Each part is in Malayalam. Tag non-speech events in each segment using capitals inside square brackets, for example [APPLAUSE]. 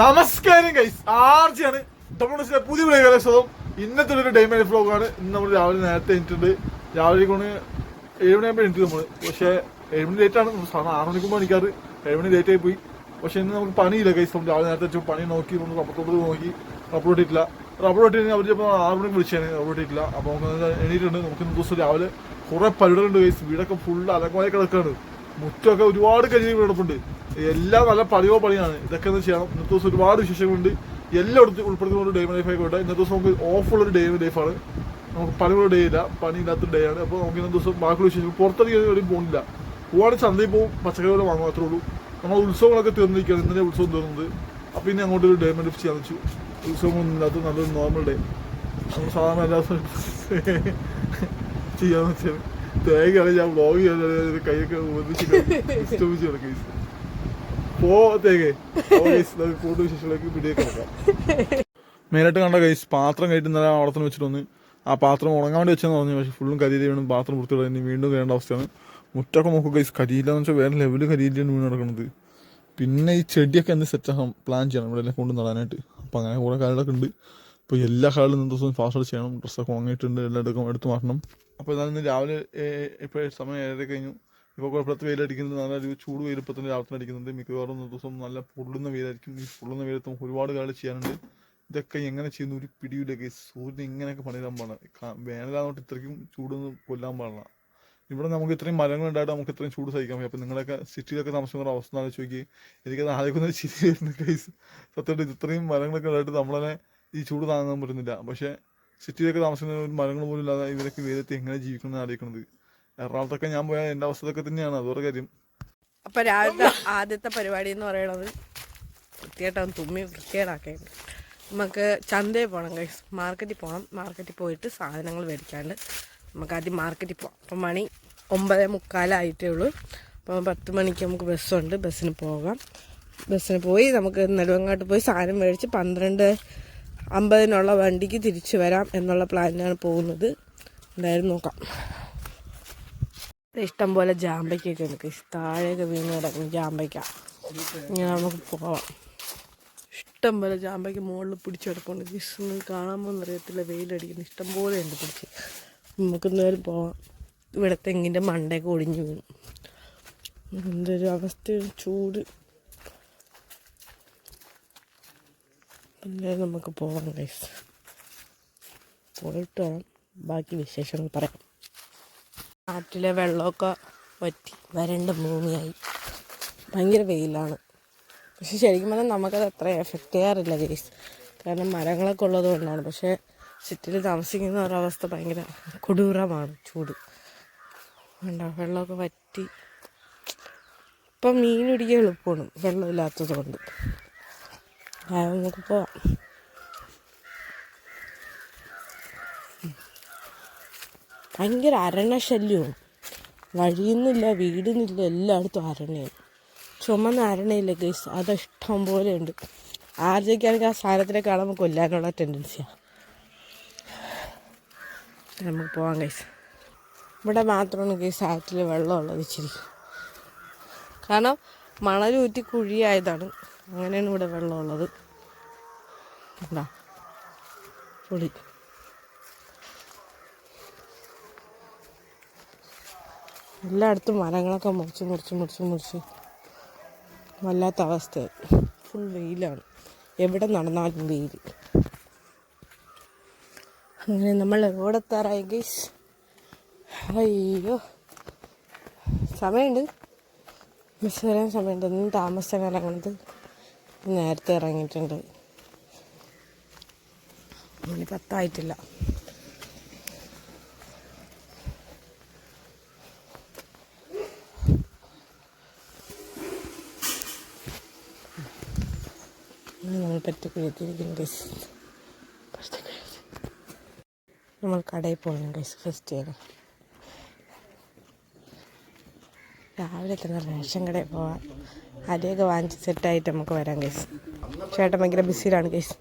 നമസ്കാരം ഗൈസ് ആർജിയാണ്. ഡബ്ല്യൂസിലെ പുതിയ വിളകളെസ്വതം ഇന്നത്തെ ഒരു ഡേ മൈ വ്ലോഗ് ആണ്. ഇന്ന് നമ്മൾ രാവിലെ നേരത്തെ എണീറ്റിട്ടുണ്ട്. രാവിലെ കൊണ്ട് ഏഴ് മണിയാകുമ്പോൾ എണീറ്റ് നമ്മൾ പക്ഷേ ഏഴ് മണി ആണ്. നമ്മൾ സാധാരണ ആറ് മണിക്കുമ്പോൾ എണീക്കാറ്. ഏഴ് മണി ആയി പോയി. പക്ഷേ ഇന്ന് നമുക്ക് പണിയില്ല ഗൈസ് നമ്മൾ രാവിലെ നേരത്തെ വെച്ചു പണി നോക്കി നമ്മൾ റബ്ബർ നോക്കി റബ്ബർ ഇട്ടിട്ടില്ല. റബ്ബർ ഇട്ടിട്ട് അവർ ചിലപ്പോൾ ആറ് മണിക്ക് വിളിച്ചാണ് റബ്ബർ ഇട്ടിട്ടില്ല. അപ്പോൾ നമുക്ക് എണീറ്റുണ്ട് നമുക്ക് ഇന്ന് ദിവസം രാവിലെ കുറേ പരിപാടികളുണ്ട് ഗൈസ് വീടൊക്കെ ഫുൾ അലക്കമായി കിടക്കാണ്. മുറ്റമൊക്കെ ഒരുപാട് കരിയിൽ കിടപ്പുണ്ട് എല്ലാം നല്ല പതിവോ പണിയാണ്. ഇതൊക്കെ ഒന്ന് ചെയ്യണം. ഇന്നത്തെ ദിവസം ഒരുപാട് വിശേഷങ്ങളുണ്ട്. എല്ലാം എടുത്ത് ഉൾപ്പെടുത്തുന്ന ഡേ ലൈഫ് ആയിക്കോട്ടെ. ഇന്നത്തെ ദിവസം നമുക്ക് ഓഫുള്ള ഒരു ഡേ ലൈഫാണ് നമുക്ക് പണിയുള്ള ഡേ ഇല്ല. പണി ഇല്ലാത്ത ഡേ ആണ്. അപ്പോൾ നമുക്ക് ഇന്നത്തെ ദിവസം ബാക്കിയുള്ള വിശേഷം പുറത്തേക്ക് ഒരു പോകുന്നില്ല പോവാണ് ചന്തയിൽ പോകും. പച്ചക്കറികൾ വാങ്ങും. മാത്രമേ ഉള്ളൂ. നമ്മൾ ഉത്സവങ്ങളൊക്കെ തീർന്നിരിക്കുകയാണ്. ഇന്നലെ ഉത്സവം തീർന്നത്. അപ്പോൾ ഇനി അങ്ങോട്ട് ഒരു ഡേ ലിഫ്റ്റ് ചെയ്യാൻ വെച്ചു. ഉത്സവമൊന്നും ഇല്ലാത്ത നല്ലൊരു നോർമൽ ഡേ നമ്മൾ സാധാരണ എല്ലാ ദിവസവും ചെയ്യാന്ന് വെച്ചാൽ തേങ്ങയാണ് ഞാൻ വ്ളോഗ് ചെയ്യാൻ കൈയൊക്കെ ഒന്നിച്ച് കേസ് പോ തേങ്ങ കൂടുതൽ വിശേഷങ്ങളിലേക്ക് വീഡിയോ കിടക്കാം മെയിനായിട്ട് കണ്ട കൈസ് പാത്രം കയറ്റുന്ന അവിടെ വെച്ചിട്ട് വന്ന്. ആ പാത്രം ഉണങ്ങാൻ വേണ്ടി വെച്ചെന്ന് പറഞ്ഞു. പക്ഷേ ഫുള്ളും കരിയില വീണും പാത്രം വൃത്തിയുള്ള വീണ്ടും കയറേണ്ട അവസ്ഥയാണ്. മുറ്റൊക്കെ നോക്കുക കൈസ് കരിയില്ലെന്ന് വെച്ചാൽ വേറെ ലെവൽ കരിയിലാണ് വീണ് നടക്കുന്നത് പിന്നെ ഈ ചെടിയൊക്കെ എന്ത് സെറ്റ് ആക്കാൻ പ്ലാൻ ചെയ്യണം. ഇവിടെ എല്ലാം കൊണ്ട് നടാനായിട്ട്. അപ്പോൾ അങ്ങനെ കുറേ കാര്യങ്ങളൊക്കെ ഉണ്ട്. ഇപ്പോൾ എല്ലാ കാലിലും നിന്ന് ദിവസവും ഫാസ്റ്റ് ചെയ്യണം. ഡ്രസ്സൊക്കെ ഉണങ്ങിയിട്ടുണ്ട്. എല്ലാം എടുക്കും എടുത്ത് മാറ്റണം. അപ്പോൾ എന്നാലും രാവിലെ ഇപ്പോൾ സമയം ഏഴര കഴിഞ്ഞു. ഇപ്പോൾ കുഴപ്പമില്ലാത്ത വെയിലടിക്കുന്നത് നല്ല ഒരു ചൂട് വെയിൽ ഇപ്പോൾ തന്നെ രാവിലെ അടിക്കുന്നുണ്ട്. മിക്കവാറും ദിവസം നല്ല പൊള്ളുന്ന വെയിലായിരിക്കും. ഈ പൊള്ളുന്ന വെയിലത്ത് ഒരുപാട് കാര്യം ചെയ്യാനുണ്ട്. ഇതൊക്കെ എങ്ങനെ ചെയ്യുന്ന ഒരു പിടിയിലൊക്കെ സൂര്യൻ ഇങ്ങനെയൊക്കെ പണിയിടാൻ പാടില്ല വേനലാന്നോട്ട് ഇത്രയ്ക്കും ചൂടൊന്നും കൊല്ലാൻ പാടില്ല. ഇവിടെ നമുക്ക് ഇത്രയും മരങ്ങൾ ഉണ്ടായിട്ട് നമുക്ക് ഇത്രയും ചൂട് സഹിക്കാൻ പറ്റും അപ്പോൾ നിങ്ങളൊക്കെ സിറ്റിയിലൊക്കെ താമസിക്കുന്ന അവസ്ഥ ആലോചിച്ച് നോക്കി എനിക്കത് ആദ്യം ചിരി വരുന്ന കേസ് സത്യമായിട്ട് ഇത്രയും മരങ്ങളൊക്കെ ഉണ്ടായിട്ട് നമ്മളെ ഈ ചൂട് താങ്ങാൻ പറ്റുന്നില്ല. പക്ഷേ സിറ്റിയിലൊക്കെ താമസിക്കുന്ന മരങ്ങൾ പോലും ഇല്ലാതെ ഇവരൊക്കെ വേദത്തെ എങ്ങനെ ജീവിക്കണം ആലോചിക്കുന്നത്. എറണാകുളത്തൊക്കെ ഞാൻ പോയാൽ എന്റെ അവസ്ഥ ഇതൊക്കെ തന്നെയാണ്. അതൊരു കാര്യം. അപ്പൊ രാവിലെ ആദ്യത്തെ പരിപാടി എന്ന് പറയണത് വൃത്തിയായിട്ടാണ് തുമ്മി വൃത്തികേടാക്കേണ്ട നമുക്ക് ചന്തയിൽ പോകണം കൈസ് മാർക്കറ്റിൽ പോകണം മാർക്കറ്റിൽ പോയിട്ട് സാധനങ്ങൾ മേടിക്കാണ്ട് നമുക്ക് ആദ്യം മാർക്കറ്റിൽ പോകാം അപ്പം മണി ഒമ്പത് മുക്കാലായിട്ടേ ഉള്ളൂ. അപ്പം പത്ത് മണിക്ക് നമുക്ക് ബസ്സുണ്ട്. ബസ്സിന് പോകാം. ബസ്സിന് പോയി നമുക്ക് നെടുവങ്ങാട്ട് പോയി സാധനം മേടിച്ച് പന്ത്രണ്ട് അമ്പതിനുള്ള വണ്ടിക്ക് തിരിച്ചു വരാം എന്നുള്ള പ്ലാനിനാണ് പോകുന്നത്. എന്തായാലും നോക്കാം. ഇഷ്ടം പോലെ ജാമ്പയ്ക്കൊക്കെ ഉണ്ട്. താഴെയൊക്കെ വീണ് കിടക്കും. ജാമ്പയ്ക്ക. ഇങ്ങനെ നമുക്ക് പോവാം. ഇഷ്ടം പോലെ ജാമ്പയ്ക്ക് മുകളിൽ പിടിച്ചു കിടക്കുന്നുണ്ട് ഗീസ് കാണാമെന്ന് അറിയത്തില്ല. വെയിലടിക്കുന്നു ഇഷ്ടം പോലെ ഉണ്ട് പിടിച്ച്. നമുക്ക് എന്തായാലും പോവാം. ഇവിടെ തെങ്ങിന്റെ മണ്ടയൊക്കെ ഒടിഞ്ഞു വീണു. എന്തൊരു അവസ്ഥ ചൂട്. എന്തായാലും നമുക്ക് പോവാം ഗൈസ്. പോയിട്ട് വേണം. ബാക്കി വിശേഷങ്ങൾ പറയാം. നാട്ടിലെ വെള്ളമൊക്കെ വറ്റി. വരണ്ട ഭൂമിയായി. ഭയങ്കര വെയിലാണ്. പക്ഷെ ശരിക്കും പറഞ്ഞാൽ നമുക്കത് അത്ര എഫക്റ്റ് ചെയ്യാറില്ല ഗേസ് കാരണം മരങ്ങളൊക്കെ ഉള്ളത് കൊണ്ടാണ്. പക്ഷേ സിറ്റിയിൽ താമസിക്കുന്ന ഒരവസ്ഥ ഭയങ്കര കൊടൂരമാണ് ചൂട്. വേണ്ട വെള്ളമൊക്കെ വറ്റി. ഇപ്പം മീൻ പിടിക്കാൻ എളുപ്പമാണ്. വെള്ളമില്ലാത്തത് കൊണ്ട്. നമുക്ക് പോവാം. ഭയങ്കര അരണശല്യവും. വഴിയൊന്നുമില്ല വീടുന്നില്ല എല്ലായിടത്തും അരണയാണ്. ചുമന്ന അരണയില്ല ഗൈസ് അത് ഇഷ്ടം പോലെ ഉണ്ട്. ആർജയ്ക്കാണെങ്കിൽ ആ സാധനത്തിനെ കാണുമ്പോൾ കൊല്ലാനുള്ള ടെൻഡൻസിയാണ് നമുക്ക് പോവാം ഗൈസ് ഇവിടെ മാത്രമാണ് ഗൈസ് ആറ്റിൽ വെള്ളമുള്ളത് ഇച്ചിരി. കാരണം മണലൂറ്റി കുഴിയായതാണ്. അങ്ങനെയാണ് ഇവിടെ വെള്ളമുള്ളത്. എന്താ പൊളി. എല്ലായിടത്തും മരങ്ങളൊക്കെ മുറിച്ച് മുറിച്ച് മുറിച്ച് മുറിച്ച് വല്ലാത്ത അവസ്ഥയായി. ഫുൾ വെയിലാണ്. എവിടെ നടന്നാലും വെയിൽ അങ്ങനെ നമ്മൾ എവിടെത്താറായി ഗൈസ് അയ്യോ. സമയമുണ്ട്. മിസ് വരാൻ സമയമുണ്ട്. ഒന്നും താമസം ഇറങ്ങുന്നത് നേരത്തെ ഇറങ്ങിയിട്ടുണ്ട്. മണി പത്തായിട്ടില്ല. പറ്റക്കുഴത്തിരിക്കുന്നു ഗൈസ് നമ്മൾ കടയിൽ പോകണം ഗൈസ് ഫസ്റ്റ് ചെയ്യാൻ രാവിലെ തന്നെ റേഷൻ കടയിൽ പോവാം. അരിയൊക്കെ വാങ്ങിച്ച് സെറ്റായിട്ട് നമുക്ക് വരാം ഗൈസ് ചേട്ടൻ ഭയങ്കര ബിസിയിലാണ് ഗൈസ്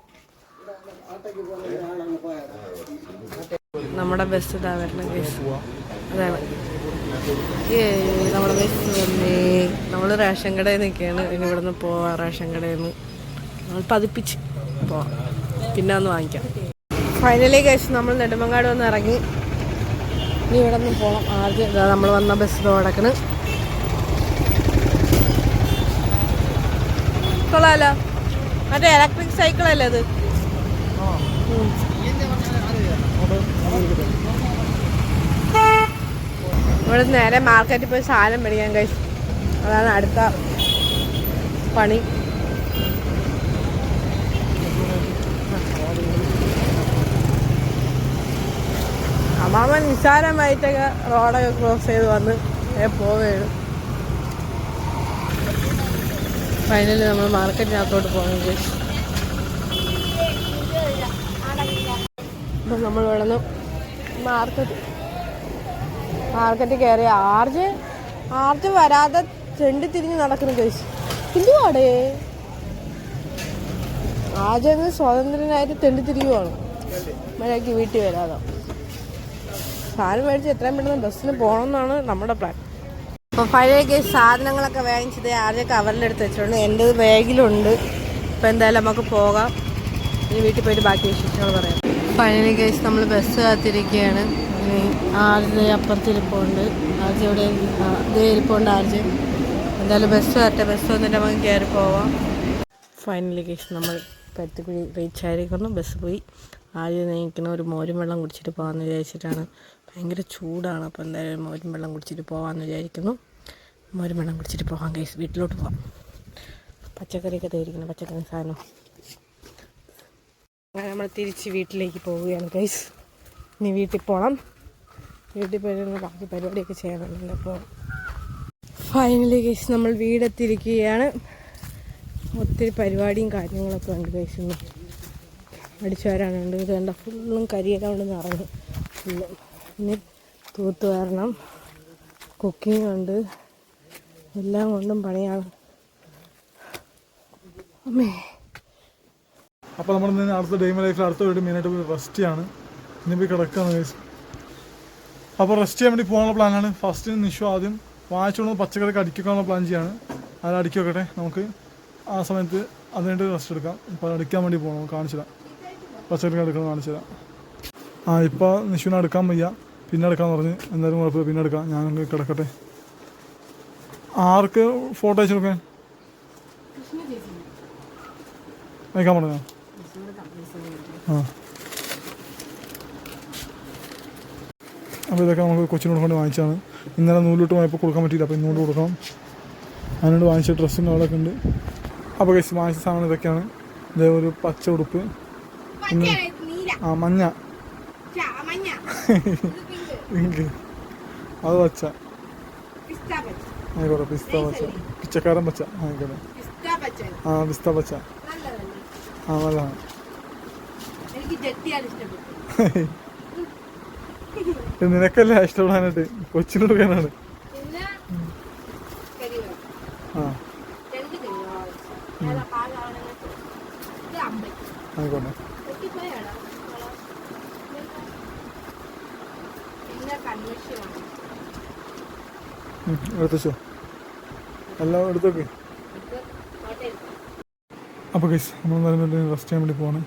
നമ്മുടെ ബസ് ഇതാ വരണം ഗൈസ് അതാണ് നമ്മുടെ ബസ് വന്നേ. നമ്മൾ റേഷൻ കടയിൽ നിൽക്കുകയാണ്. ഇനി ഇവിടെ നിന്ന് പോവാം റേഷൻ കടയിൽ നിന്ന്. നമ്മൾ പതിപ്പിച്ച് പോവാം. പിന്നെ ഒന്ന് വാങ്ങിക്കാം. ഫൈനലി കഴിച്ച് നമ്മൾ നെടുമങ്ങാട് വന്ന് ഇറങ്ങി. ഇനി ഇവിടെ നിന്ന് പോകണം ആദ്യം ഇതാ നമ്മൾ വന്ന ബസ് കിടക്കണ് കൊള്ളാലോ. മറ്റേ ഇലക്ട്രിക് സൈക്കിൾ അല്ലേ അത്. ഇവിടെ നേരെ മാർക്കറ്റിൽ പോയി സാധനം മേടിക്കാൻ കഴിച്ചു അതാണ് അടുത്ത പണി. അമ്മാമ നിസ്സാരമായിട്ടൊക്കെ റോഡൊക്കെ ക്രോസ് ചെയ്ത് വന്ന് പോവുകയാണ്. ഫൈനലി നമ്മൾ മാർക്കറ്റിനകത്തോട്ട് പോകണം കഴിച്ചു അപ്പം നമ്മൾ ഇവിടെ നിന്ന് മാർക്കറ്റ് മാർക്കറ്റിൽ കയറി ആർജ് ആർജ് വരാതെ ചെണ്ടി തിരിഞ്ഞ് നടക്കുന്നു കഴിച്ചു എന്തുവാടേ ആജന്ന് സ്വാതന്ത്ര്യനായിട്ട് തെണ്ടി തിരിയുവാണ്. മഴയ്ക്ക് വീട്ടിൽ വരാതെ. സാധനം മേടിച്ച് എത്രയും പെട്ടെന്ന് ബസ്സിന് പോകണം എന്നാണ് നമ്മുടെ പ്ലാൻ അപ്പോൾ പഴയ സാധനങ്ങളൊക്കെ വാങ്ങിച്ചത് ആദ്യം കവറിലെടുത്ത് വെച്ചിട്ടുണ്ട്. എന്റെ ബാഗിലുണ്ട്. ഇപ്പോൾ എന്തായാലും നമുക്ക് പോകാം. ഇനി വീട്ടിൽ പോയിട്ട് ബാക്കി വിശേഷങ്ങൾ പറയാം. ഫൈനലി കേസ് നമ്മൾ ബസ് കാത്തിരിക്കുകയാണ്. ഇനി ആർജ് അപ്പുറത്ത് ഇരിപ്പുണ്ട് ആർജ് ഇവിടെ ആ, ഇരിപ്പുണ്ട് ആർജ് എന്തായാലും ബസ് വരട്ടെ. ബസ് വന്നിട്ട് നമുക്ക് കയറി പോവാം. ഫൈനലി കേസ് നമ്മൾ പരുത്തിക്കുഴി റീച്ച് ആയിരിക്കുന്നു. ബസ് പോയി. ആദ്യം നയിക്കുന്ന ഒരു മോരും വെള്ളം കുടിച്ചിട്ട് പോകാമെന്ന് വിചാരിച്ചിട്ടാണ് ഭയങ്കര ചൂടാണ്. അപ്പോൾ എന്തായാലും മോരും വെള്ളം കുടിച്ചിട്ട് പോകാമെന്ന് വിചാരിക്കുന്നു. മോരും വെള്ളം കുടിച്ചിട്ട് പോകാം കേസ് വീട്ടിലോട്ട് പോകാം പച്ചക്കറിയൊക്കെ തേടിക്കണം പച്ചക്കറി സാധനം. അങ്ങനെ നമ്മൾ തിരിച്ച് വീട്ടിലേക്ക് പോവുകയാണ് ഗൈസ് ഇനി വീട്ടിൽ പോകണം വീട്ടിൽ പോയിട്ട് ബാക്കി പരിപാടിയൊക്കെ ചെയ്യണമെന്നുണ്ട് അപ്പോൾ ഫൈനലി ഗൈസ് നമ്മൾ വീടെത്തിരിക്കുകയാണ് ഒത്തിരി പരിപാടിയും കാര്യങ്ങളൊക്കെ ഉണ്ട് ഗൈസ് ഇന്ന് അടിച്ചു വരാനുണ്ട്. ഇത് കണ്ട ഫുള്ളും കരിയൊക്കെ കൊണ്ട് നിറഞ്ഞു. ഫുള്ളും ഇനി തൂത്ത് വരണം. കുക്കിംഗ് ഉണ്ട്. എല്ലാം കൊണ്ടും പണിയാണ്. അമ്മേ. അപ്പോൾ നമ്മൾ ഇന്ന് അടുത്ത ഡെയിമ ലൈഫിൽ അടുത്ത വീട് മെയിനായിട്ട് റെസ്റ്റ് ചെയ്യാണ്. ഇനി പോയി കിടക്കുകയാണ് അപ്പൊ അപ്പോൾ റെസ്റ്റ് ചെയ്യാൻ വേണ്ടി പോകാനുള്ള പ്ലാനാണ് ഫസ്റ്റ് നിഷു ആദ്യം വാങ്ങിച്ചുകൊണ്ട് പച്ചക്കറിക്ക് അടിക്കാനുള്ള പ്ലാൻ ചെയ്യാണ്. അത് അടിക്കി വെക്കട്ടെ. നമുക്ക് ആ സമയത്ത് അതിനായിട്ട് റെസ്റ്റ് എടുക്കാം. ഇപ്പോൾ അടിക്കാൻ വേണ്ടി പോകണം. കാണിച്ചു തരാം പച്ചക്കറി എടുക്കണം കാണിച്ചു തരാം ആ ഇപ്പോൾ നിഷുവിനെ എടുക്കാൻ വയ്യ. പിന്നെ എടുക്കാൻ പറഞ്ഞ് എന്തായാലും കുഴപ്പമില്ല. പിന്നെ എടുക്കാം. ഞാൻ കിടക്കട്ടെ. ആർക്ക് ഫോട്ടോ അയച്ചു കൊടുക്കാൻ? അയക്കാൻ പറഞ്ഞോ? ആ. അപ്പോൾ ഇതൊക്കെ നമുക്ക് കൊച്ചിനോട് കൊണ്ട് വാങ്ങിച്ചാണ്. ഇന്നലെ നൂലിട്ട് പോയപ്പോൾ കൊടുക്കാൻ പറ്റിയില്ല. അപ്പോൾ ഇന്നുകൊണ്ട് കൊടുക്കണം. അതിനോട് വാങ്ങിച്ച ഡ്രസ്സും അവിടെയൊക്കെ ഉണ്ട്. അപ്പോൾ കഴിച്ച് വാങ്ങിച്ച സാധനം ഇതൊക്കെയാണ്. ഇതേ ഒരു പച്ച ഉടുപ്പ്. ആ മഞ്ഞ. [LAUGHS] പിങ്ക് അത് പച്ച. ആയിക്കോട്ടെ പിസ്ത പച്ച. പിച്ചക്കാരൻ പച്ച. ആയിക്കോട്ടെ ആ പിസ്ത പച്ച. ആ നല്ലതാണ്. നിനക്കല്ലേ ഇഷ്ടപ്പെടാനായിട്ട്? കൊച്ചിനോട് കൊടുക്കാനാണ്. ആ. ആയിക്കോട്ടെ. ഉം, എടുത്തുവച്ചോ എല്ലാം എടുത്തോക്കെ അപ്പോൾ ഗൈസ് നമ്മൾ നല്ല റെസ്റ്റ് ചെയ്യാൻ വേണ്ടി പോവാണ്.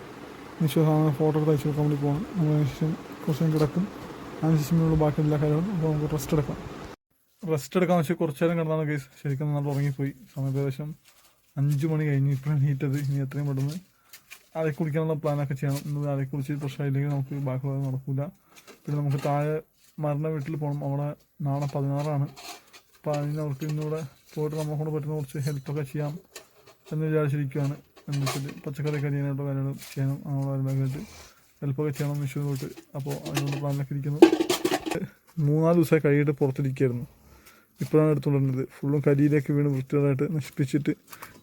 സാധനം ഫോട്ടോ എടുത്ത് അയച്ചു കൊടുക്കാൻ വേണ്ടി പോവാണ്. നമ്മൾ അതിനുശേഷം കുറച്ച് നേരം കിടക്കും. അതിനുശേഷം ഉള്ള ബാക്കി എല്ലാ കാര്യങ്ങളും അപ്പോൾ നമുക്ക് റെസ്റ്റ് എടുക്കാം. റെസ്റ്റ് എടുക്കാൻ വെച്ചാൽ കുറച്ച് നേരം കിടന്നാണ് ഗൈസ് ശരിക്കും നമ്മൾ ഉറങ്ങിപ്പോയി. സമയം ഏകദേശം അഞ്ച് മണി കഴിഞ്ഞ് ഇപ്പോഴാണ് ഹീറ്റത് ഇനി എത്രയും പെട്ടെന്ന് അതെ കുടിക്കാനുള്ള പ്ലാനൊക്കെ ചെയ്യണം. ഇന്ന് അരക്ക് കുടിച്ച് പ്രശ്നമായില്ലെങ്കിൽ നമുക്ക് ബാക്കിയുള്ളത് നടക്കില്ല പിന്നെ നമുക്ക് താഴെ മരണ വീട്ടിൽ പോകണം അവിടെ നാളെ പതിനാറാണ്. അപ്പോൾ അതിന് അവർക്ക് ഇന്നുകൂടെ പോയിട്ട് നമ്മളെ കൊണ്ട് പറ്റുന്ന കുറച്ച് ഹെൽപ്പൊക്കെ ചെയ്യാം എന്ന് വിചാരിച്ചിരിക്കുകയാണ് എന്നിട്ട് പച്ചക്കറി കരിയാനായിട്ടോ കാര്യങ്ങൾ ചെയ്യണം അങ്ങനെയുള്ള കാര്യങ്ങളൊക്കെ ഹെൽപ്പൊക്കെ ചെയ്യണം വിഷു തൊട്ട് അപ്പോൾ അതിനുള്ള പ്ലാനിലൊക്കെ ഇരിക്കുന്നു. മൂന്നാൽ ദിവസമായി കഴിയിട്ട് പുറത്തിരിക്കുകയായിരുന്നു. ഇപ്പോഴാണ് എടുത്തുകൊണ്ടിരുന്നത്. ഫുള്ളും കരിയിലേക്ക് വീണ് വൃത്തികേടായിട്ട് നശിപ്പിച്ചിട്ട്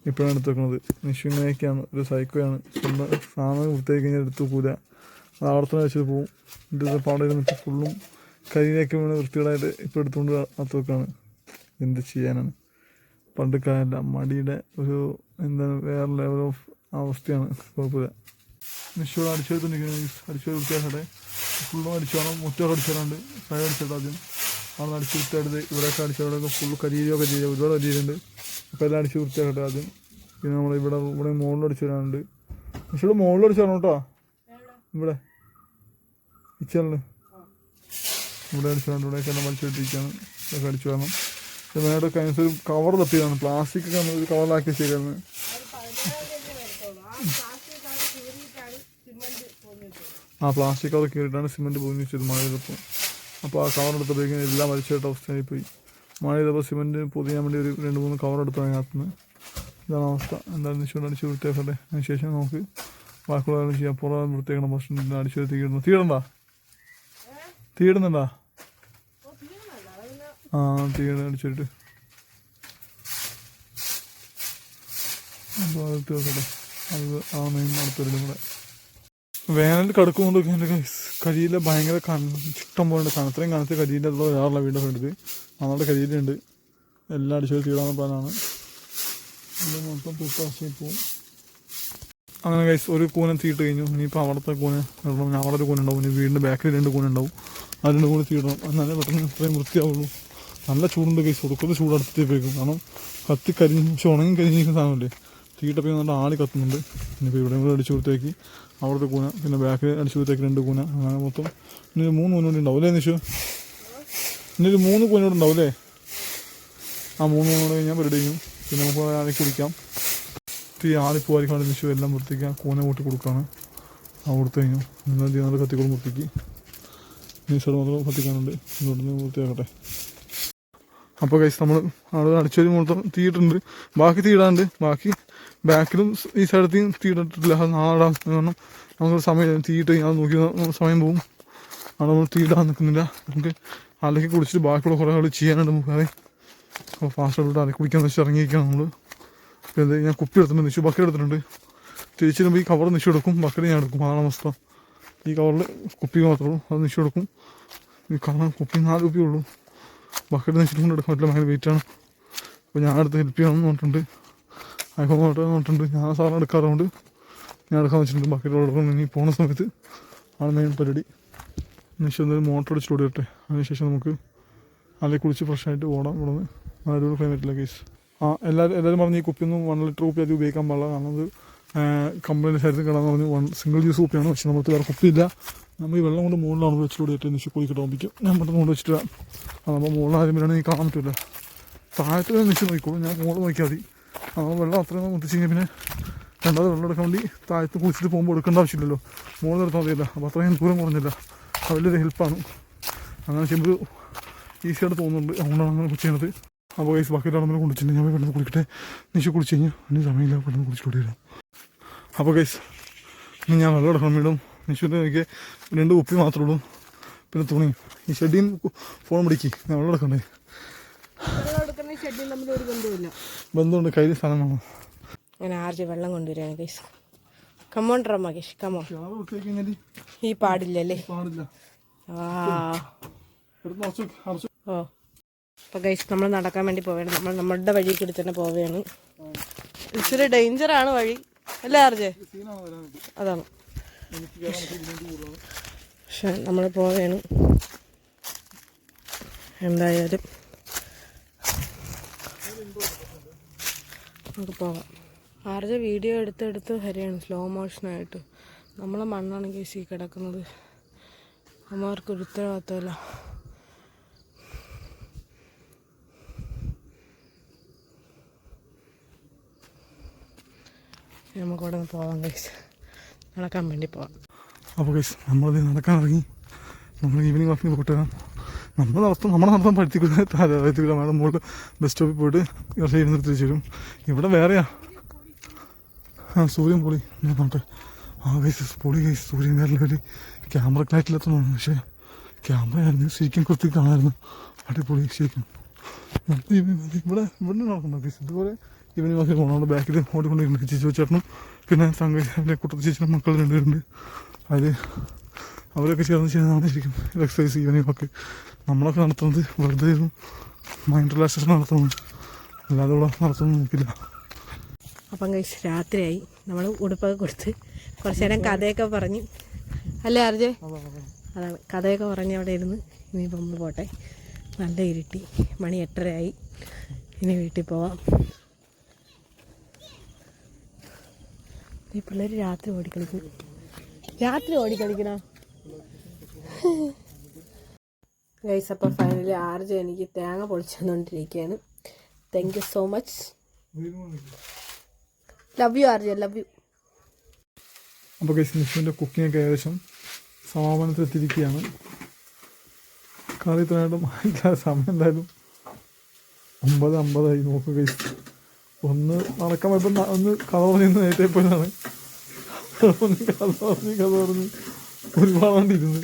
ഇപ്പോഴാണ് എടുത്ത് വെക്കുന്നത് നിശുങ്ങയൊക്കെയാണ് ഒരു സൈക്കോയാണ് സ്വന്തം സാധനം വൃത്തിയാക്കി കഴിഞ്ഞാൽ എടുത്തു പോകില്ല അത് വെച്ചിട്ട് പോകും ഇപ്പോൾ അവിടെ ഇരുന്നിട്ട് ഫുള്ളും കരിയിലേക്ക് വീണ് വൃത്തികേടായിട്ട് ഇപ്പോൾ എടുത്തുകൊണ്ട് നടത്തുവെക്കാണ് വെക്കാണ്. എന്ത് ചെയ്യാനാണ്? പണ്ട് കാലല്ല മടിയുടെ ഒരു എന്താണ് വേറെ ലെവൽ ഓഫ് അവസ്ഥയാണ് കുഴപ്പമില്ല. നിശ്ചയം അടിച്ചു എടുത്തോണ്ടിരിക്കുന്നത് അടിച്ചു വൃത്തിയാക്കട്ടെ ഫുള്ളും അടിച്ചു വേണം മുറ്റമൊക്കെ അടിച്ചിട്ടുണ്ട് സൈഡ് അടിച്ചിട്ട് ആദ്യം. അവിടെ അടിച്ച് വൃത്തിയായിട്ട് ഇവിടെയൊക്കെ അടിച്ചവിടെയൊക്കെ ഫുൾ കരിയ ഒരുപാട് കരിയുണ്ട് അപ്പോൾ എല്ലാം അടിച്ച് വൃത്തിയാക്കട്ടെ ആദ്യം. പിന്നെ നമ്മൾ ഇവിടെ ഇവിടെ മുകളിൽ അടിച്ചു വരാനുണ്ട് പക്ഷേ മുകളിൽ അടിച്ചു വരണം കേട്ടോ ഇവിടെ കിച്ചണിൽ ഇവിടെ അടിച്ചു വരണം ഇവിടെയൊക്കെ എല്ലാം അടിച്ചു വിട്ടിരിക്കുകയാണ് ഇതൊക്കെ അടിച്ചു വരണം. കൈസ് ഒരു കവർ തപ്പിയതാണ്. പ്ലാസ്റ്റിക് ഒക്കെ നമ്മൾ കവറിലാക്കി ചെയ്തിരുന്നു ആ പ്ലാസ്റ്റിക് കവർ കീറിയിട്ടാണ് സിമെന്റ് പൊതിഞ്ഞ് വെച്ചത് മഴ ചെയ്തപ്പോൾ അപ്പോൾ ആ കവർ എടുത്തപ്പോഴേക്കും എല്ലാം വലിച്ചിട്ട അവസ്ഥയായി പോയി മഴ ചെയ്തപ്പോൾ സിമെന്റ് പൊതിയാൻ വേണ്ടി ഒരു രണ്ട് മൂന്ന് കവർ എടുത്തു അതിനകത്ത് നിന്ന് ഇതാണ് അവസ്ഥ. എന്തായാലും നിശ്ചയം അടിച്ച് വൃത്തിയാക്കട്ടെ. അതിനുശേഷം നമുക്ക് ബാക്കിയുള്ള ചെയ്യാം. പുറം വൃത്തിയാക്കണം ഭക്ഷണം അടിച്ചു തീയിടുന്നു തീടണ്ട തീയിടുന്നുണ്ടാ? ആ തീയുടെ അടിച്ചിട്ട് അത് ആ മെയിൻ നടത്തരുത് കൂടെ വേനൽ കടുക്കുമ്പോൾ എന്റെ കരിയില ഭയങ്കര ഇഷ്ടം പോലെ ഉണ്ട് അത്രയും കാലത്ത് കരിയിലുള്ള ഒരാളുടെ വീടിന്റെ ഫ്രണ്ടിൽ നന്നായിട്ട് കരിയിലുണ്ട് എല്ലാം അടിച്ചു തീടാന്ന് പ്ലാനാണ് മൊത്തം പുത്താശയിൽ പോവും. അങ്ങനെ കൈസ് ഒരു കൂന തീട്ട് കഴിഞ്ഞു. ഇനിയിപ്പോൾ അവിടുത്തെ കൂന ഞാൻ അവിടെ ഒരു കൂന ഉണ്ടാവും. ഇനി വീടിന്റെ ബാക്കിൽ രണ്ട് കൂന ഉണ്ടാവും. ആ രണ്ട് കൂന തീയിടണം എന്നാലേ പെട്ടെന്ന് ഇത്രയും വൃത്തിയാവുള്ളൂ. നല്ല ചൂടുണ്ട് കൈസ് കൊടുക്കുന്ന ചൂട് അടുത്തേക്കും കാരണം കത്തി കരിഞ്ഞ് ഉണങ്ങി കരിഞ്ഞിരിക്കുന്ന സാധനമല്ലേ? തീട്ടപ്പോൾ നല്ല ആളി കത്തുന്നുണ്ട്. ഇനിയിപ്പോൾ ഇവിടെ കൂടെ അടിച്ചു കൊടുത്തേക്ക്. അവിടുത്തെ കൂന പിന്നെ ബാക്കിൽ അടിച്ചു കൊടുത്തേക്ക് രണ്ട് കൂന. അങ്ങനെ മൊത്തം. ഇനി ഒരു മൂന്ന് കൂന കൂടി ഉണ്ടാവും അല്ലേ നിഷു? ഇനി ഒരു മൂന്ന് കൂന കൂടെ ഉണ്ടാവും അല്ലേ? ആ മൂന്ന് കൂന കൂടെ കഴിഞ്ഞാൽ പരിപാടി കഴിഞ്ഞു. പിന്നെ നമുക്ക് ആളി കുടിക്കാം തീ ആളി കണ്ട് നിഷു എല്ലാം വൃത്തിക്കാം കൂന കൂട്ടി കൊടുക്കുകയാണ്. ആ കൊടുത്തു കഴിഞ്ഞു. നിങ്ങൾ നല്ല കത്തിക്കോളും വൃത്തിക്ക്? സ്ഥലം മാത്രം കത്തിക്കാനുണ്ട്. ഇങ്ങോട്ട് വൃത്തിയാക്കട്ടെ. അപ്പോൾ കഴിച്ച് നമ്മൾ ആൾ അടിച്ചൊരു മൊത്തം തീയിട്ടുണ്ട് ബാക്കി തീടാണ്ട് ബാക്കി ബാക്കിലും ഈ സ്ഥലത്തും തീയിട്ടിട്ടില്ല. അത് നാളെ കാരണം നമുക്ക് സമയം തീയിട്ട് ഞാൻ നോക്കി സമയം പോകും അവിടെ നമ്മൾ തീയിടാൻ നിൽക്കുന്നില്ല നമുക്ക് അലക്കി കുടിച്ചിട്ട് ബാക്കിയുള്ള കുറേ ആൾ ചെയ്യാനുണ്ട് നമുക്ക്. അതെ. അപ്പോൾ ഫാസ്റ്റ് ആയിട്ട് അലക്കി കുടിക്കാന്ന് വെച്ച് ഇറങ്ങിയിരിക്കുകയാണ് നമ്മൾ പിന്നെ ഞാൻ കുപ്പി എടുത്തിട്ടുണ്ട്. നിശു ബക്കറ്റ് എടുത്തിട്ടുണ്ട്. തിരിച്ച് വരുമ്പോൾ ഈ കവർ നിശു എടുക്കും. ബക്കറ്റ് ഞാൻ എടുക്കും. അതാണ് അവസ്ഥ. ഈ കവറിൽ കുപ്പി മാത്രമേ ഉള്ളൂ. അത് നിശു എടുക്കും. ഈ കവർ കുപ്പി നാല് കുപ്പി ഉള്ളൂ. ബക്കറ്റ് നിൽക്കുന്നുണ്ട് പറ്റില്ല ഭയങ്കര വെയിറ്റാണ് അപ്പോൾ ഞാൻ അടുത്ത് ഹെൽപ്പ് ചെയ്യണമെന്ന് പറഞ്ഞിട്ടുണ്ട്. ഐഫോൺ നോട്ട് പറഞ്ഞിട്ടുണ്ട്. ഞാൻ സാധനം എടുക്കാറുണ്ട്. ഞാൻ എടുക്കാൻ വെച്ചിട്ടുണ്ട്. ബക്കറ്റ് എടുക്കണം ഇനി പോണ സമയത്ത് ആണ് മെയിൻ പരിപാടി. എന്നുവെച്ചാൽ എന്തായാലും മോട്ടർ അടിച്ചിട്ട് ഓടിയട്ടെ അതിനുശേഷം നമുക്ക് അല്ലെങ്കിൽ കുളിച്ച് ഫ്രഷായിട്ട് ഓടാം ഇവിടെ നിന്ന് അടിപൊളി ക്ലൈമറ്റില്ല കേസ് ആ എല്ലാവരും എല്ലാവരും പറഞ്ഞ് ഈ കുപ്പിയൊന്നും വൺ ലിറ്റർ കുപ്പി അധികം ഉപയോഗിക്കാൻ പാടില്ല. കാരണം അത് കമ്പനിയുടെ ശരീരത്തിൽ കിടാന്ന് പറഞ്ഞ് വൺ സിംഗിൾ യൂസ് കുപ്പിയാണ്. പക്ഷെ നമുക്ക് വേറെ കുപ്പിയില്ല. നമ്മൾ ഈ വെള്ളം കൊണ്ട് മുകളിലാണ് വെച്ചിട്ട് ഏറ്റവും നിശ്ചയം പോയി ഓമ്പിക്കും ഞാൻ പെട്ടെന്ന് കൊണ്ട് വെച്ചിട്ട് അപ്പോൾ മുകളിൽ ആരും വരാണെങ്കിൽ കാണാൻ പറ്റില്ല താഴത്തിൽ നിശ്ചയം നോക്കിക്കോളും. ഞാൻ മുകളിൽ നോക്കിയാൽ മതി. അപ്പോൾ വെള്ളം അത്രയും മുത്തിച്ച് കഴിഞ്ഞാൽ പിന്നെ രണ്ടാമത് വെള്ളം എടുക്കാൻ വേണ്ടി താഴത്ത് കുളിച്ചിട്ട് പോകുമ്പോൾ എടുക്കേണ്ട ആവശ്യമില്ലല്ലോ. മുകളിൽ എടുത്താൽ മതിയല്ല. അപ്പോൾ അത്രയും ദൂരം കുറഞ്ഞില്ല. അത് വലിയൊരു ഹെൽപ്പാണ് അങ്ങനെ ചെയ്യുമ്പോൾ ഈസിയായിട്ട് തോന്നുന്നുണ്ട്. അതുകൊണ്ടാണ് അങ്ങനെ ചെയ്യുന്നത് അപ്പോൾ വയസ്സ് ബാക്കി നമ്മൾ കുളിച്ചിട്ടുണ്ട് ഞാൻ പെട്ടെന്ന് കുളിക്കട്ടെ. നിശ്ചയം കുളിച്ച് കഴിഞ്ഞാൽ ഇനി സമയമില്ല. പെട്ടെന്ന് കുളിച്ചിട്ട് വരാം. അപ്പോൾ ഗൈസ് ഇനി ഞാൻ വെള്ളം എടുക്കണം വീണ്ടും. നിശുവിന്റെ എനിക്ക് രണ്ട് കുപ്പി മാത്രമേ ഉള്ളൂ. പിന്നെ തുണി. ഈ ഷെഡിൽ ഫോൺ പിടിക്കി. ഞാൻ വെള്ളം എടുക്കണ്ടേ? ബന്ധമുണ്ട്. കയ്യിൽ സ്ഥലം വേണം. അങ്ങനെ ആർജ് വെള്ളം കൊണ്ടുവരികയാണ് ഗൈസ്. ഡ്രാ മകേഷ് കമോ ഈ പാടില്ലല്ലേ ഓ. അപ്പോൾ ഗൈസ് നമ്മൾ നടക്കാൻ വേണ്ടി പോവുകയാണ്. നമ്മൾ നമ്മളുടെ വഴിക്ക് എടുത്ത് തന്നെ പോവുകയാണ്. ഇച്ചിരി ഡേഞ്ചറാണ് വഴി. അല്ലേ ആർജെ? അതാണ്. പക്ഷെ നമ്മൾ പോവുകയാണ് എന്തായാലും നമുക്ക് പോകാം ആർജ വീഡിയോ എടുത്തെടുത്ത് വരികയാണ്. സ്ലോ മോഷനായിട്ട് നമ്മളെ മണ്ണാണ് കേസി കിടക്കുന്നത്. അമ്മമാർക്ക് ഒരു ഉത്തരവാദിത്തമല്ല. നമുക്കവിടെ നിന്ന് പോകാം കേസ് നടക്കാൻ വേണ്ടി പോവാം. അപ്പോൾ ഗൈസ് നമ്മളത് നടക്കാൻ ഇറങ്ങി. നമ്മൾ ഈവനിങ് വാക്കിന് പോയിട്ട് നമ്മൾ നടത്തും നമ്മുടെ നടത്തം പഠിത്തിക്കില്ല താഴത്തിക്കില്ല മാഡം മുകളിൽ ബസ് സ്റ്റോപ്പിൽ പോയിട്ട് കുറച്ച് ഇരുന്ന് തിരിച്ചു വരും ഇവിടെ വേറെയാ. ആ സൂര്യൻ പൊളി. നോട്ടെ ആ ഗൈസ് പൊളി ഗൈസ് സൂര്യൻ വേറെ ലെവലിൽ ക്യാമറ ക്ലാറ്റിലെത്തണമാണ് പക്ഷേ ക്യാമറ ആയിരുന്നു. ശരിക്കും കൃത്യം കാണാമായിരുന്നു അടിപൊളി ശരിക്കും. ഇവിടെ ഇവിടെ നടക്കണം ഗൈസ് ഇതുപോലെ ഇവന് വാക്കി പോകണം ബാക്കിൽ ഓടിക്കൊണ്ടിരിക്കുന്നു ചേച്ചി ചേട്ടനും. പിന്നെ സംഘത്തിന്റെ കുട്ടത്തി ചേച്ചിയുടെ മക്കൾ രണ്ടുപേരുണ്ട്. അത് അവരൊക്കെ ചേർന്ന് ചെയ്യുന്നതാണ് ശരിക്കും എക്സസൈസ് ഈവനിങ് ഒക്കെ നമ്മളൊക്കെ നടത്തുന്നത് വെറുതെ ഒരു മൈൻഡ് റിലാക്സേഷൻ നടത്തുന്നു. അല്ലാതെ ഇവിടെ നടത്തുന്നു നോക്കില്ല അപ്പം കഴിച്ച് രാത്രിയായി. നമ്മൾ ഉടുപ്പൊക്കെ കൊടുത്ത് കുറച്ച് നേരം കഥയൊക്കെ പറഞ്ഞ്. അല്ലേ അർജയ് അതാണ് കഥയൊക്കെ പറഞ്ഞ് അവിടെ ഇരുന്ന് ഇനി നമ്മൾ പോട്ടെ. നല്ല ഇരുട്ടി. മണി എട്ടരയായി. ഇനി വീട്ടിൽ പോവാം. ഈ പിള്ളേർ രാത്രി ഓടിക്കളിക്കും. രാത്രി ഓടിക്കളിക്കണ? ഗൈസ് അപ്പോൾ ഫൈനലി ആർജ് എനിക്ക് തേങ്ങ പൊളിച്ചു തന്നുകൊണ്ടിരിക്കുകയാണ് thank you so much love you RJ love you അപ്പോൾ ഗൈസ് നിഷുവിന്റെ കുക്കിംഗ് ഒക്കെ ഏകദേശം സമാപനത്തിലെത്തിയിരിക്കുകയാണ്. കറി ഇത്രയായിട്ടും സമയം എന്തായാലും ഒമ്പത് അമ്പതായി നോക്കുക ഗൈസ് ഒന്ന് നടക്കാൻ പോയപ്പോൾ ഒന്ന് കഥ പറയുന്ന നേരത്തെ പോയതാണ്. ഒന്ന് കഥ പറഞ്ഞ് കഥ പറഞ്ഞ്. ഒരുപാടാണ്ടിരുന്ന്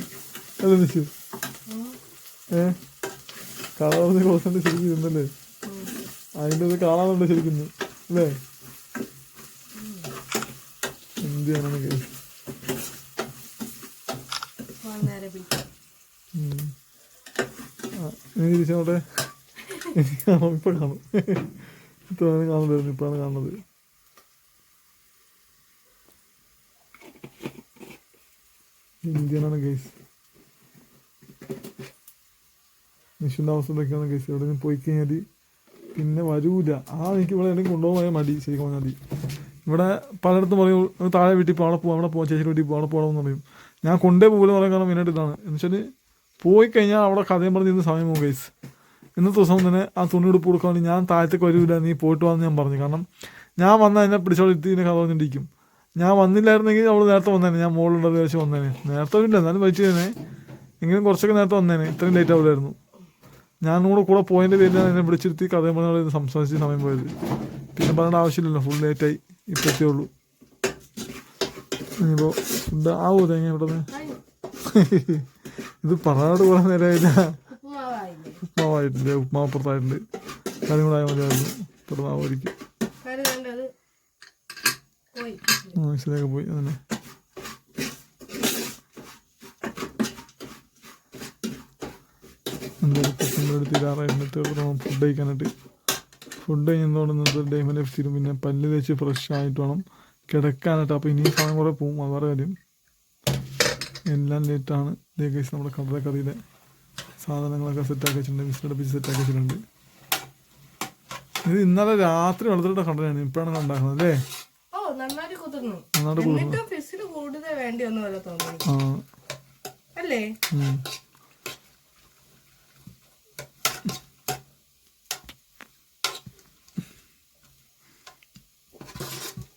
അല്ലേ നിഷു ഏ? കഥ പറഞ്ഞ് ക്ലോസ് ശരിക്കും ഇരുന്നല്ലേ? അതിന്റെ ഇത് കാണാനുണ്ട് ശരിക്കും. അല്ലേ? എന്ത് ഇനി തിരിച്ചോട്ടെ എനിക്ക് കാണും ഇത്രയാണ് കാണുന്നത് ഇപ്പോഴാണ് കാണുന്നത്. ഇന്ത്യനാണ് ഗൈസ് നിഷിന്റെ അവസ്ഥ ഇതൊക്കെയാണ് ഗൈസ് എവിടെയും പോയി കഴിഞ്ഞാൽ പിന്നെ വരൂല. ആ എനിക്ക് ഇവിടെ എവിടെയും കൊണ്ടുപോകാൻ മടി ശരിക്കും പറഞ്ഞാൽ മതി. ഇവിടെ പലയിടത്തും പറയും "ഒന്ന് താഴെ വീട്ടിൽ പോകാം അവിടെ പോകാം അവിടെ പോകാം ചേച്ചി വീട്ടിൽ പോകാം അവിടെ പോകണമെന്ന് പറയും. ഞാൻ കൊണ്ടേ പോകില്ല പറയാൻ കാരണം മെയിനായിട്ട് ഇതാണ്. എന്ന് വെച്ചാൽ പോയി കഴിഞ്ഞാൽ അവിടെ കഥയും പറഞ്ഞിരുന്ന സമയം പോകും ഗൈസ് ഇന്നത്തെ ദിവസം തന്നെ ആ തുണി ഉടുപ്പ് കൊടുക്കാൻ ഞാൻ താഴത്തേക്ക് വരൂല നീ പോയിട്ട് വന്ന് ഞാൻ പറഞ്ഞു. കാരണം ഞാൻ വന്ന എന്നെ പിടിച്ചോളിട്ട് ഇതിനെ കഥ പറഞ്ഞിരിക്കും ഞാൻ വന്നില്ലായിരുന്നെങ്കിൽ അവൾ നേരത്തെ വന്നേനെ ഞാൻ മുകളിലുള്ളത് വെച്ച് വന്നേനെ. നേരത്തെ ഇല്ല എന്നാലും വെച്ച് തന്നെ. എങ്കിലും കുറച്ചൊക്കെ നേരത്തെ വന്നേനെ ഇത്രയും ലേറ്റ് ആവില്ലായിരുന്നു ഞാൻ കൂടെ കൂടെ പോയതിന്റെ പേരിലാണ് എന്നെ വിളിച്ചിരുത്തി കഥയും പറഞ്ഞ സംസാരിച്ച് സമയം പോയത്. പിന്നെ പറയേണ്ട ആവശ്യമില്ലല്ലോ ഫുൾ ലേറ്റായി ഇപ്പം എത്തിയേ ഉള്ളൂ. ഇനിയിപ്പോൾ ഫുഡ് ആവോ തേങ്ങ ഇവിടെ ഇത് പറഞ്ഞോട് കുറേ നേരമായില്ല. ഉപ്മാവായിട്ടുണ്ട് ഉപ്മാവ് അപ്പുറത്തായിട്ടുണ്ട് കാര്യം കൂടെ ആയാൽ മതിയായിരുന്നു പെടുന്നാവായിരിക്കും മനസ്സിലേക്ക് പോയി. അതന്നെ. എന്തായാലും പത്തൊമ്പത് ഫുഡ് കഴിക്കാനായിട്ട്. ഫുഡ് കഴിയുന്നതോടെ ഇന്നത്തെ എഫ്സിലും പിന്നെ പല്ല് തേച്ച് ഫ്രഷ് ആയിട്ട് വേണം കിടക്കാനായിട്ട്. അപ്പോൾ ഇനിയും സമയം കുറേ പോവും. അത് വേറെ കാര്യം. എല്ലാം ലേറ്റാണ് നമ്മുടെ കടലക്കറിയിലെ സാധനങ്ങളൊക്കെ സെറ്റാക്കി വെച്ചിട്ടുണ്ട് വിസിലടുപ്പിച്ച് സെറ്റാക്കി വെച്ചിട്ടുണ്ട് ഇത് ഇന്നലെ രാത്രി വെള്ളത്തിലിട്ട കണ്ടതാണ് ഇപ്പോഴാണ് ഉണ്ടാക്കുന്നത് അല്ലേ? നന്നായിട്ട് കുതിർന്നു. നന്നായിട്ട് കൂടുന്നു എന്നിട്ടും ഫിസിൽ കൂടുതൽ വേണ്ടി ഒന്നും പോലെ തോന്നുന്നു. അല്ലേ?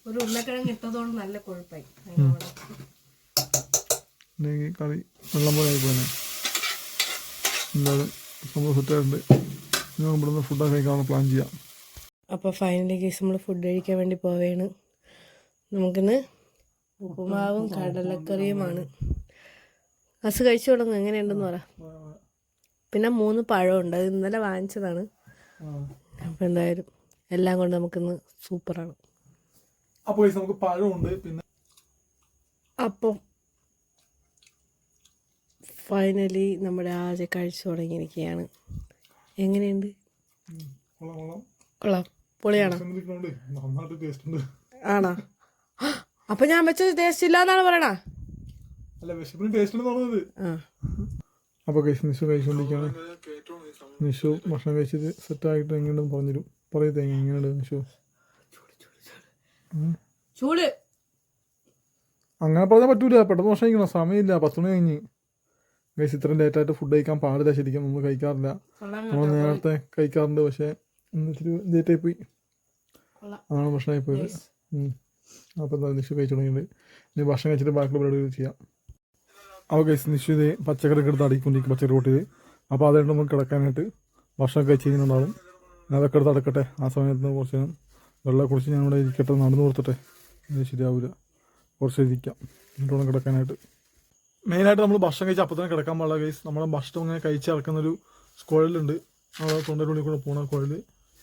ഒരു ഉരുളക്കിഴങ്ങ് ഇട്ടതോട് നല്ല കൊഴുപ്പായി. കറി വെള്ളം പോലെ ആയി പോനെ എന്തായാലും നമ്മൾ സെറ്റായിട്ടുണ്ട്. ഇനി നമുക്ക് ഇവിടുന്ന് ഫുഡൊക്കെ കഴിക്കാനുള്ള പ്ലാൻ ചെയ്യാം. അപ്പോൾ ഫൈനലി കേസ് നമ്മൾ ഫുഡ് കഴിക്കാൻ വേണ്ടി പോവുകയാണ് നമുക്കിന്ന് ഉപ്പുമാവും കടലക്കറിയുമാണ്. അസ് കഴിച്ചു തുടങ്ങും എങ്ങനെയുണ്ടെന്ന് പറ. പിന്നെ മൂന്ന് പഴമുണ്ട് അത് ഇന്നലെ വാങ്ങിച്ചതാണ്. അപ്പോൾ എന്തായാലും എല്ലാം കൊണ്ട് നമുക്കിന്ന് സൂപ്പറാണ്. അപ്പോൾ നമുക്ക് പഴമുണ്ട് പിന്നെ അപ്പം ഫൈനലി നമ്മുടെ ആദ്യ കഴിച്ചു തുടങ്ങിയിരിക്കുകയാണ്. എങ്ങനെയുണ്ട്? കൊള്ളാം പൊളിയാണോ? ആണോ? അപ്പൊ ഞാൻ വെച്ചത് ടേസ്റ്റ് ഇല്ല എന്നാണ് പറയണ കഴിച്ച് നിഷു കഴിച്ചുകൊണ്ടിരിക്കുകയാണ് നിഷു ഭക്ഷണം കഴിച്ചിട്ട് സെറ്റായിട്ട് എങ്ങനെയുണ്ടെന്ന് പറഞ്ഞുതരും. പറയൂ തേങ്ങ എങ്ങനെയുണ്ട് നിഷു? അങ്ങനെ പറഞ്ഞാൽ പറ്റൂല. പെട്ടെന്ന് ഭക്ഷണം കഴിക്കണം. സമയമില്ല. പത്ത് മണി കഴിഞ്ഞ്. ഗൈസ് ഇത്രയും ലേറ്റായിട്ട് ഫുഡ് കഴിക്കാൻ പാടില്ല ശരിക്കും. നമ്മൾ കഴിക്കാറില്ല. നമ്മൾ നേരത്തെ കഴിക്കാറുണ്ട്. പക്ഷേ ഇന്നിച്ചിരി ലേറ്റായി പോയി. അതാണ് ഭക്ഷണമായി പോയത് അപ്പോൾ എന്താ നിഷു കഴിച്ചു തുടങ്ങിയിട്ടുണ്ട് ഇനി ഭക്ഷണം കഴിച്ചിട്ട് ബാക്കിയുള്ള പരിപാടികൾ ചെയ്യാം. അപ്പോൾ ഗൈസ് നിഷു ഇത് പച്ചക്കറി എടുത്ത് അടിക്കൊണ്ടിരിക്കും പച്ചക്കറി കൂട്ടിയത് അപ്പോൾ അതായിട്ട് നമുക്ക് കിടക്കാനായിട്ട് ഭക്ഷണം കഴിച്ച് കഴിഞ്ഞിട്ടുണ്ടാവും അതൊക്കെ എടുത്ത് അടക്കട്ടെ. ആ സമയത്ത് കുറച്ച് നേരം വെള്ളം കുടിച്ച് ഞാൻ ഇവിടെ ഇരിക്കട്ടെ. നടന്നു കൊടുത്തട്ടെ. ശരിയാവില്ല കുറച്ച് ഇരിക്കാം. എന്നിട്ട് വേണം കിടക്കാനായിട്ട്. മെയിനായിട്ട് നമ്മൾ ഭക്ഷണം കഴിച്ച് അപ്പം തന്നെ കിടക്കാൻ പാടില്ല ഗൈസ് നമ്മുടെ ഭക്ഷണം ഇങ്ങനെ കഴിച്ച് ഇറക്കുന്നൊരു സ്കോയിലുണ്ട് അവിടെ തൊണ്ടയുടെ കൂടെ പോണ കുഴൽ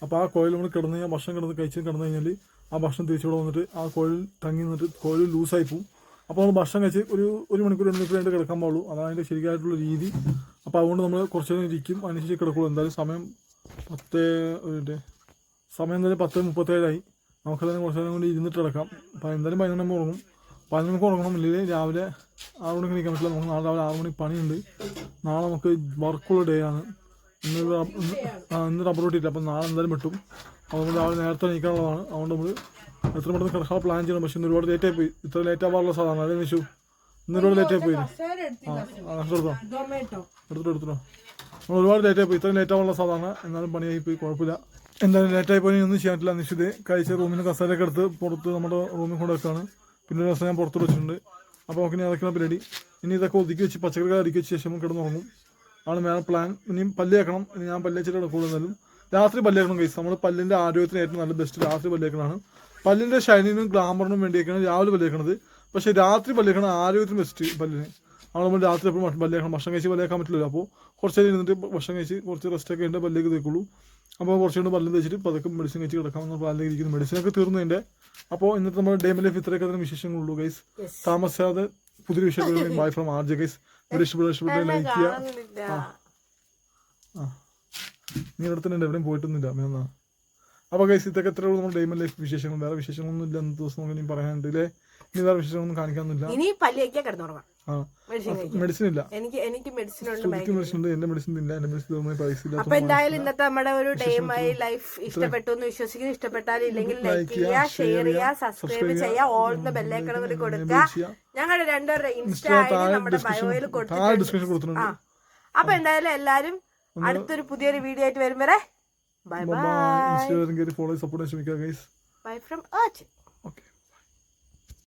അപ്പോൾ ആ കുഴൽ നമ്മൾ കിടന്ന് കഴിഞ്ഞാൽ ഭക്ഷണം കിടന്ന് കഴിച്ച് കിടന്നു കഴിഞ്ഞാൽ ആ ഭക്ഷണം തിരിച്ചുകൂടെ വന്നിട്ട് ആ കോയിൽ തങ്ങി നിന്നിട്ട് കോയിൽ ലൂസായി പോവും. അപ്പോൾ നമ്മൾ ഭക്ഷണം കഴിച്ച് ഒരു ഒരു മണിക്കൂർ രണ്ട് മണിക്കൂർ ആയിട്ട് കിടക്കാൻ പാടുള്ളൂ. അതാണ് അതിന്റെ ശരിയായിട്ടുള്ള രീതി. അപ്പോൾ അതുകൊണ്ട് നമ്മൾ കുറച്ച് നേരം ഇരിക്കും അതിനനുസരിച്ച് കിടക്കുള്ളൂ. എന്തായാലും സമയം പത്ത് ഒരു സമയം എന്തായാലും പത്ത് മുപ്പത്തേഴായി. നമുക്കെല്ലാം കുറച്ച് നേരം കൊണ്ട് ഇരുന്നിട്ട് കിടക്കാം. അപ്പോൾ എന്തായാലും പതിനൊന്ന് ഉറങ്ങും. പതിനൊന്ന് മണിക്ക് ഉറങ്ങണം ഇല്ലെങ്കിൽ രാവിലെ ആറ് മണിക്ക് നിൽക്കാൻ പറ്റില്ല. നമുക്ക് നാളെ രാവിലെ ആറ് മണി പണിയുണ്ട്. നാളെ നമുക്ക് വർക്കുള്ള ഡേ ആണ്. ഇന്ന് ഇന്ന് റബ്ബർ വെട്ടിയില്ല അപ്പം നാളെ എന്തായാലും വെട്ടും. അതുകൊണ്ട് രാവിലെ നേരത്തെ എണീക്കാനുള്ളതാണ്. അതുകൊണ്ട് നമ്മൾ എത്ര പെട്ടെന്ന് കിടക്കാൻ പ്ലാൻ ചെയ്യണം. പക്ഷെ ഇന്ന് ഒരുപാട് ലേറ്റ് ആയി പോയി. ഇത്ര ലേറ്റ് ആവാറുള്ള സാധനം അല്ലേ നിഷു? ഇന്ന് ഒരുപാട് ലേറ്റ് ആയി പോയി ആ എടുത്തോ എടുത്തിട്ടോ എടുത്തിട്ടോ നമ്മൾ ഒരുപാട് ലേറ്റ് ആയി പോയി. ഇത്ര ലേറ്റ് ആവാനുള്ള സാധാരണ എന്നാലും പണിയായി പോയി. കുഴപ്പമില്ല. എന്തായാലും ലേറ്റ് ആയി പോയി. ഒന്നും ചെയ്യാൻ പറ്റില്ല. നിഷിത് കഴിച്ച റൂമിന് കസേരയൊക്കെ എടുത്ത് പുറത്ത് നമ്മുടെ റൂമിൽ കൊണ്ട് വെക്കാണ്. പിന്നെ ദിവസം ഞാൻ പുറത്ത് വെച്ചിട്ടുണ്ട്. അപ്പോൾ നമുക്ക് ഇനി അതൊക്കെയാണ് പരിപാടി ഇനി ഇതൊക്കെ ഒതുക്കി വെച്ച് പച്ചക്കറികൾ അടുക്കി വെച്ച ശേഷം കിടന്നുറങ്ങും ആണ് വേറെ പ്ലാൻ ഇനിയും പല്ലേക്കണം ഇനി ഞാൻ പല്ലേച്ചിട്ട് കിടക്കുള്ളൂ എന്നാലും രാത്രി പല്ലേക്കണം കൈസ് നമ്മൾ പല്ലിന്റെ ആരോഗ്യത്തിന് ഏറ്റവും നല്ല ബെസ്റ്റ് രാത്രി പല്ല് വെക്കണതാണ് പല്ലിന്റെ ഷൈനിനും ഗ്ലാമറിനും വേണ്ടിയൊക്കെയാണ് രാവിലെ പല്ല് വെക്കണത് പക്ഷേ രാത്രി പല്ല് വെക്കണം ആരോഗ്യത്തിന് ബെസ്റ്റ് പല്ലിന്. അവിടെ നമ്മൾ രാത്രി എപ്പോഴും പല്ല് വെക്കണം ഭക്ഷണം കഴിച്ച് പല്ല് വെക്കാൻ പറ്റില്ല അപ്പോൾ കുറച്ച് നേരം ഇരുന്നിട്ട് ഭക്ഷണം കഴിച്ച് കുറച്ച് റെസ്റ്റ് ഒക്കെ ഉണ്ട് പല്ലേക്ക് തേക്കുള്ളൂ. അപ്പോൾ കുറച്ചുകൊണ്ട് പല്ലും തേച്ചിട്ട് പതുക്കെ മെഡിസിൻ കഴിച്ച് കിടക്കാമെന്ന് പ്ലാനിലേക്ക് ഇരിക്കുന്നു മെഡിസിനൊക്കെ തീർന്നതിന്റെ അപ്പോൾ ഇന്നത്തെ നമ്മുടെ ഡേ ലൈഫ് ഇത്രയൊക്കെ തന്നെ വിശേഷങ്ങളുള്ളൂ ഗൈസ് താമസിയാതെ പുതിയ വിഷയം bye from R J guys ഇഷ്ടപ്പെട്ട ഇഷ്ടപ്പെട്ട ലൈക്ക് ചെയ്യുക. ആ. നീ ഇവിടെ തന്നെ ഉണ്ട് എവിടെയും പോയിട്ടൊന്നുമില്ല. അമ്മ അപ്പോൾ ഗൈസ് ഇതൊക്കെ എത്ര നമ്മുടെ ഡേ ലൈഫ് വിശേഷങ്ങൾ. വേറെ വിശേഷങ്ങളൊന്നും ഇല്ല അന്നത്തെ ദിവസം നമുക്ക് ഇനി പറയാനുണ്ട് ഇല്ലേ? ഇനി വേറെ വിശേഷങ്ങളൊന്നും കാണിക്കാനൊന്നുമില്ല. മെഡിസിൻ ഇല്ല എനിക്ക് എനിക്ക് മെഡിസിൻ ഉണ്ട് മെഡിസിൻ ഉണ്ട്. എന്റെ മെഡിസിൻ ഇല്ല. എന്റെ മെഡിസിൻ പൈസ ഇല്ല അപ്പൊ എന്തായാലും ഇന്നത്തെ നമ്മുടെ ഒരു ഡേ മൈ ലൈഫ് ഇഷ്ടപ്പെട്ടു എന്ന് വിശ്വസിക്കുന്നു. ഇഷ്ടപ്പെട്ടാൽ ഇല്ലെങ്കിൽ ലൈക്ക് ചെയ്യുക ഷെയർ ചെയ്യുക സബ്സ്ക്രൈബ് ചെയ്യുക ഓൾ ദ ബെല്ലൈക്കണവർ കൊടുക്കുക. ഞങ്ങളുടെ രണ്ടുപേരുടെ ഇൻസ്റ്റാ ഐഡി നമ്മുടെ ബയോയിൽ കൊടുത്തിട്ടുണ്ട്. ഡിസ്ക്രിപ്ഷൻ കൊടുത്തിട്ടുണ്ട്. ആ. അപ്പൊ എന്തായാലും എല്ലാരും അടുത്തൊരു പുതിയൊരു വീഡിയോ ആയിട്ട് വരും വരെ ബൈ ബൈ ഫോളോ സപ്പോർട്ട് ശ്രമിക്കുക ഗൈസ് ബൈ ഫ്രം ഏർത്ത്